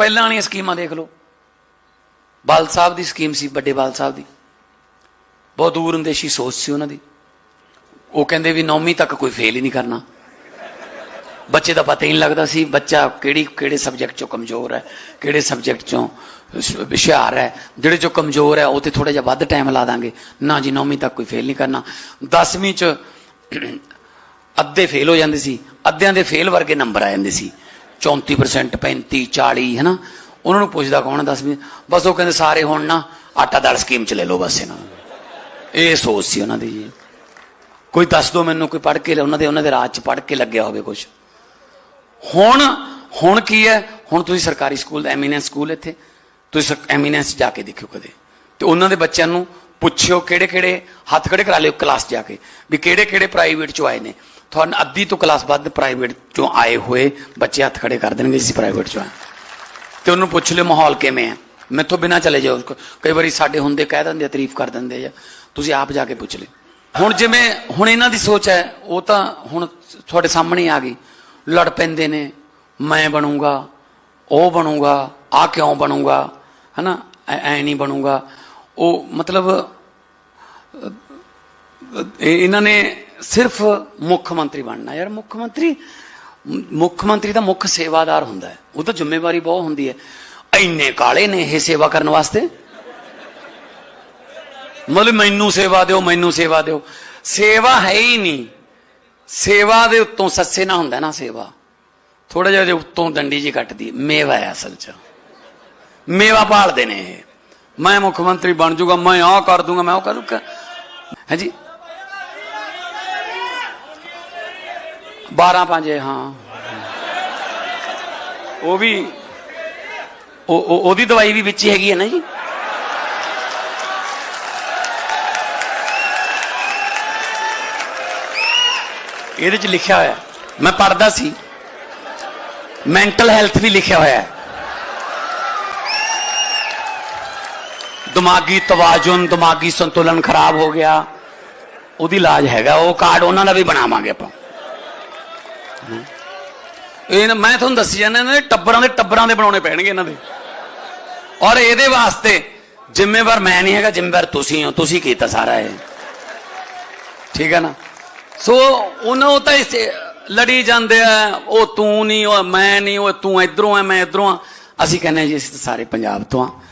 ਪਹਿਲਾਂ ਵਾਲੀਆਂ ਸਕੀਮਾਂ ਦੇਖ ਲਓ। ਬਾਲ ਸਾਹਿਬ ਦੀ ਸਕੀਮ ਸੀ, ਵੱਡੇ ਬਾਲ ਸਾਹਿਬ ਦੀ। ਬਹੁਤ ਦੂਰ ਅੰਦੇਸ਼ੀ ਸੋਚ ਸੀ ਉਹਨਾਂ ਦੀ। ਉਹ ਕਹਿੰਦੇ ਵੀ 9ਵੀਂ ਤੱਕ ਕੋਈ ਫੇਲ ਹੀ ਨਹੀਂ ਕਰਨਾ। ਬੱਚੇ ਦਾ ਪਤਾ ਹੀ ਨਹੀਂ ਲੱਗਦਾ ਸੀ, ਬੱਚਾ ਕਿਹੜੀ, ਕਿਹੜੇ ਸਬਜੈਕਟ ਚੋਂ ਕਮਜ਼ੋਰ ਹੈ, ਕਿਹੜੇ ਸਬਜੈਕਟ ਚੋਂ ਹੁਸ਼ਿਆਰ ਹੈ। ਜਿਹੜੇ ਚੋਂ ਕਮਜ਼ੋਰ ਹੈ, ਉਹ ਤੇ ਥੋੜਾ ਜਿਹਾ ਵੱਧ ਟਾਈਮ ਲਾ ਦਾਂਗੇ। ਨਾ ਜੀ 9ਵੀਂ ਤੱਕ ਕੋਈ ਫੇਲ ਨਹੀਂ ਕਰਨਾ। 10ਵੀਂ ਚ ਅੱਧੇ ਫੇਲ ਹੋ ਜਾਂਦੇ ਸੀ। ਅੱਧਿਆਂ ਦੇ ਫੇਲ ਵਰਗੇ ਨੰਬਰ ਆ ਜਾਂਦੇ ਸੀ। 34% 35 40 ਹੈਨਾ? ਉਹਨਾਂ ਨੂੰ ਪੁੱਛਦਾ ਕੌਣ ਹੈ 10ਵੀਂ ਬਸ ਉਹ ਕਹਿੰਦੇ ਸਾਰੇ ਹੁਣ ਨਾ ਆਟਾ ਦਾਲ ਸਕੀਮ ਚ ਲੈ ਲਓ ਬਸ ਇਹਨਾਂ ਨੂੰ। ਇਹ ਸੋਚ ਸੀ ਉਹਨਾਂ ਦੀ ਜੀ। ਕੋਈ ਦੱਸ ਦੋ ਮੈਨੂੰ, ਕੋਈ ਪੜ੍ਹ ਕੇ ਉਹਨਾਂ ਦੇ ਉਹਨਾਂ ਦੇ ਰਾਜ ਚ ਪੜ੍ਹ ਕੇ ਲੱਗਿਆ ਹੋਵੇ ਕੁਝ ਹੁਣ ਹੁਣ ਕੀ ਹੈ? ਹੁਣ ਤੁਸੀਂ ਸਰਕਾਰੀ ਸਕੂਲ ਐਮੀਨੈਂਸ ਸਕੂਲ ਇੱਥੇ, ਤੁਸੀਂ ਐਮੀਨੈਂਸ ਜਾ ਕੇ ਦੇਖਿਓ ਕਦੇ। ਤੇ ਉਹਨਾਂ ਦੇ ਬੱਚਿਆਂ ਨੂੰ ਪੁੱਛਿਓ ਕਿਹੜੇ ਕਿਹੜੇ ਹੱਥ ਖੜੇ ਕਰਾ ਲਿਓ ਕਲਾਸ ਜਾ ਕੇ। ਵੀ ਕਿਹੜੇ ਕਿਹੜੇ ਪ੍ਰਾਈਵੇਟ ਚੋਂ ਆਏ ਨੇ। ਤੁਹਾਨੂੰ ਅੱਧੀ ਤੋਂ ਕਲਾਸ ਵੱਧ ਪ੍ਰਾਈਵੇਟ ਚੋਂ ਆਏ ਹੋਏ ਬੱਚੇ ਹੱਥ ਖੜੇ ਕਰ ਦੇਣਗੇ ਅਸੀਂ ਪ੍ਰਾਈਵੇਟ ਚੋਂ ਆਏ। ਤੇ ਉਹਨੂੰ ਪੁੱਛ ਲਿਓ ਮਾਹੌਲ ਕਿਵੇਂ ਹੈ ਮੈਥੋਂ ਬਿਨਾ ਚਲੇ ਜਾਓ। ਕਈ ਵਾਰੀ ਸਾਡੇ ਹੁੰਦੇ ਕਹਿ ਦਿੰਦੇ ਆ, ਤਾਰੀਫ ਕਰ ਦਿੰਦੇ ਆ। ਤੁਸੀਂ ਆਪ ਜਾ ਕੇ ਪੁੱਛ ਲਿਓ। ਹੁਣ ਜਿਵੇਂ, ਹੁਣ ਇਹਨਾਂ ਦੀ ਸੋਚ ਹੈ, ਉਹ ਤਾਂ ਹੁਣ ਤੁਹਾਡੇ ਸਾਹਮਣੇ ਆ ਗਈ। ਲੜ ਪੈਂਦੇ ਨੇ, ਮੈਂ ਬਣੂੰਗਾ, ਉਹ ਬਣੂੰਗਾ ਆ ਕਿਉਂ ਬਣੂੰਗਾ, ਹਨਾ? ਐ ਐ ਨਹੀਂ ਬਣੂੰਗਾ। ਉਹ ਮਤਲਬ ਇਹਨਾਂ ਨੇ ਸਿਰਫ ਮੁੱਖ ਮੰਤਰੀ ਬਣਨਾ। ਯਾਰ ਮੁੱਖ ਮੰਤਰੀ ਮੁੱਖ ਮੰਤਰੀ ਦਾ ਮੁੱਖ ਸੇਵਾਦਾਰ ਹੁੰਦਾ ਹੈ। ਉਹ ਤਾਂ ਜ਼ਿੰਮੇਵਾਰੀ ਬਹੁਤ ਹੁੰਦੀ ਹੈ। ਇੰਨੇ ਕਾਲੇ ਨੇ ਇਹ ਸੇਵਾ ਕਰਨ ਵਾਸਤੇ। ਮਤਲਬ ਮੈਨੂੰ ਸੇਵਾ ਦਿਓ, ਮੈਨੂੰ ਸੇਵਾ ਦਿਓ। ਸੇਵਾ ਹੈ ਹੀ ਨਹੀਂ। ਸੇਵਾ ਦੇ ਉੱਤੋਂ ਸੱਸੇ ਨਾ ਹੁੰਦਾ ਨਾ ਸੇਵਾ। ਥੋੜਾ ਜਿਹਾ ਜੇ ਉੱਤੋਂ ਡੰਡੀ ਜੀ ਕੱਟਦੀ ਮੇਵਾ ਹੈ ਅਸਲ 'ਚ। ਮੇਵਾ ਭਾਲਦੇ ਨੇ ਇਹ। ਮੈਂ ਮੁੱਖ ਮੰਤਰੀ ਬਣ ਜਾਊਗਾ ਮੈਂ ਆਹ ਕਰ ਦੂੰਗਾ ਮੈਂ ਉਹ ਕਰੂੰਗਾ ਹਾਂਜੀ 12 ਪੰਜ ਹਾਂ ਉਹ ਵੀ ਉਹ ਉਹ- ਉਹਦੀ ਦਵਾਈ ਵੀ ਵਿੱਚ ਹੀ ਹੈਗੀ ਹੈ ਨਾ ਜੀ ਇਹਦੇ ਚ ਲਿਖਿਆ ਹੋਇਆ ਮੈਂ ਪੜਦਾ ਸੀ ਮੈਂਟਲ ਹੈਲਥ ਵੀ ਲਿਖਿਆ ਹੋਇਆ ਹੈ ਦਿਮਾਗੀ ਤਵਾਜਨ, ਦਿਮਾਗੀ ਸੰਤੁਲਨ ਖਰਾਬ ਹੋ ਗਿਆ। ਉਹਦੀ ਇਲਾਜ ਹੈਗਾ, ਉਹ ਕਾਰਡ ਉਹਨਾਂ ਦਾ ਵੀ ਬਣਾਵਾਂਗੇ ਆਪਾਂ। ਇਹ ਮੈਂ ਤੁਹਾਨੂੰ ਦੱਸੀ ਜਾਂਦਾ, ਇਹਨਾਂ ਦੇ ਟੱਬਰਾਂ ਦੇ ਟੱਬਰਾਂ ਦੇ ਬਣਾਉਣੇ ਪੈਣਗੇ ਇਹਨਾਂ ਦੇ। ਔਰ ਇਹਦੇ ਵਾਸਤੇ ਜ਼ਿੰਮੇਵਾਰ ਮੈਂ ਨਹੀਂ ਹੈਗਾ, ਜ਼ਿੰਮੇਵਾਰ ਤੁਸੀਂ ਹੋ, ਤੁਸੀਂ ਕੀਤਾ ਸਾਰਾ ਇਹ। ਠੀਕ ਹੈ ਨਾ? ਸੋ, ਉਹਨਾਂ ਤਾਂ ਇਸ ਲੜੀ ਜਾਂਦੇ ਆ, ਉਹ ਤੂੰ ਨਹੀਂ, ਉਹ ਮੈਂ ਨਹੀਂ, ਉਹ ਤੂੰ ਇਧਰੋਂ ਆ, ਮੈਂ ਇਧਰੋਂ ਆ। ਅਸੀਂ ਕਹਿੰਦੇ ਜੀ, ਅਸੀਂ ਸਾਰੇ ਪੰਜਾਬ ਤੋਂ ਆ।